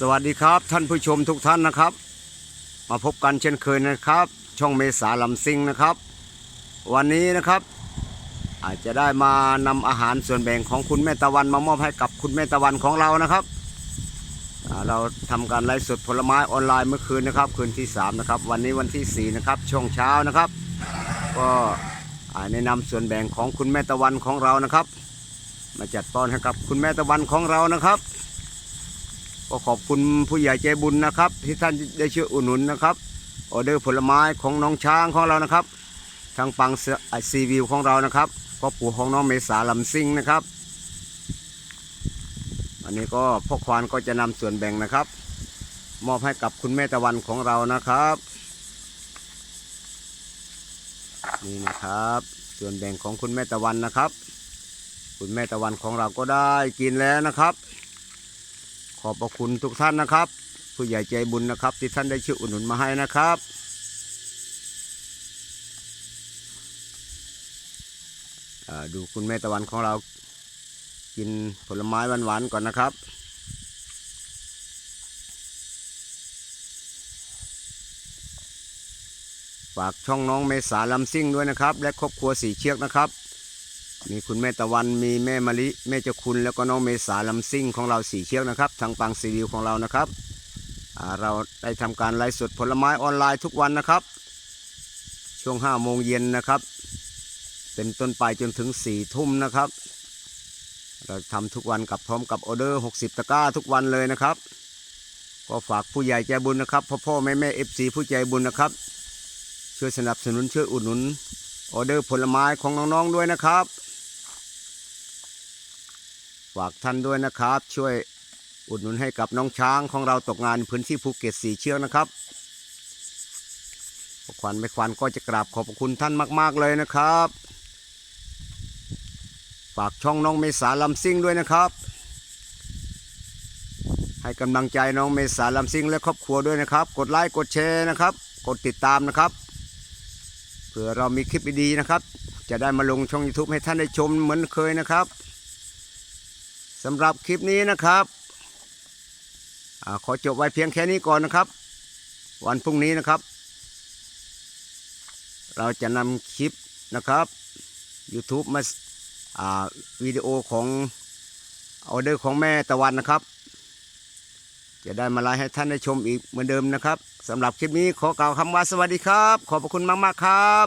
สวัสดีครับท่านผู้ชมทุกท่านนะครับ มาพบกันเช่นเคยนะครับ ช่องเมษาลำซิงนะครับ วันนี้นะครับ อาจจะได้มานำอาหารส่วนแบ่งของคุณแม่ตะวันมามอบให้กับคุณแม่ตะวันของเรานะครับเราทำการไลฟ์สดผลไม้ออนไลน์เมื่อคืนนะครับ คืนที่3นะครับวันนี้วันที่ 4 นะครับ ช่วงเช้านะครับ ก็แนะนำส่วนแบ่งของคุณแม่ตะวันของเรานะครับ มาจัดป้อนให้กับคุณแม่ตะวันของเรานะครับ ก็ขอบคุณผู้ใหญ่ใจบุญนะครับ ที่ท่านได้ช่วยอุดหนุนนะครับออเดอร์ผลไม้ของน้องช้างของเรานะครับ ทางปังซีวิวของเรานะครับก็ปู่ของน้องเมษาลำซิงนะครับ อันนี้ก็พ่อควานก็จะนำส่วนแบ่งนะครับ มอบให้กับคุณแม่ตะวันของเรานะครับ นี่นะครับ ส่วนแบ่งของคุณแม่ตะวันนะครับ คุณแม่ตะวันของเราก็ได้กินแล้วนะครับ อบพระคุณทุกท่านนะครับ ผู้ใหญ่ใจบุญนะครับ ที่ท่านได้ช่วยอุดหนุนมาให้นะครับดูคุณแม่ตะวันของเรา กินผลไม้หวานๆก่อนนะครับฝากช่องน้องเมษาลำซิ่งด้วยนะครับ และครอบครัวสีเชือกนะครับ มีคุณแม่ตะวันมีแม่มะลิแม่เจ้าคุณแล้วก็น้องเมษาลำซิ่งของเราสีเชือกนะครับ ทางปังซีวิวของเรานะครับเราได้ทำการไลฟ์สดผลไม้ออนไลน์ทุกวันนะครับ ช่วง5โมงเย็นนะครับ เป็นต้นไปจนถึง4ทุ่มนะครับ เราทำทุกวันกับพร้อมกับออเดอร์ 60 ตะกร้าทุกวันเลยนะครับ ก็ฝากผู้ใหญ่ใจบุญนะครับพ่อพ่อแม่แม่เอฟซีผู้ใจบุญนะครับ ช่วยสนับสนุนช่วยอุดหนุน ออเดอร์ผลไม้ของน้องๆด้วยนะครับ ฝากท่านด้วยนะครับ ช่วยอุดหนุนให้กับน้องช้างของเราตกงานพื้นที่ภูเก็ตสีเชือกนะครับขวัญไม่ขวัญก็จะกราบขอบคุณท่านมาก ๆ เลยนะครับ ฝากช่องน้องเมษาลำซิ่งด้วยนะครับ ให้กำลังใจน้องเมษาลำซิ่งและครอบครัวด้วยนะครับ กดไลค์กดแชร์นะครับ กดติดตามนะครับ เผื่อเรามีคลิปดีๆนะครับ จะได้มาลงช่อง YouTube ให้ท่านได้ชมเหมือนเคยนะครับสำหรับคลิปนี้นะครับอขอจบไว้เพียงแค่นี้ก่อนนะครับ วันพรุ่งนี้นะครับ เราจะนำคลิปนะครับ YouTube มาาวิดีโอของออเดอร์ของแม่ตะวันนะครับ จะได้มาไลฟ์ให้ท่านได้ชมอีกเหมือนเดิมนะครับ สำหรับคลิปนี้ขอกล่าวคำว่าสวัสดีครับ ขอบพระคุณมาก ๆ ครับ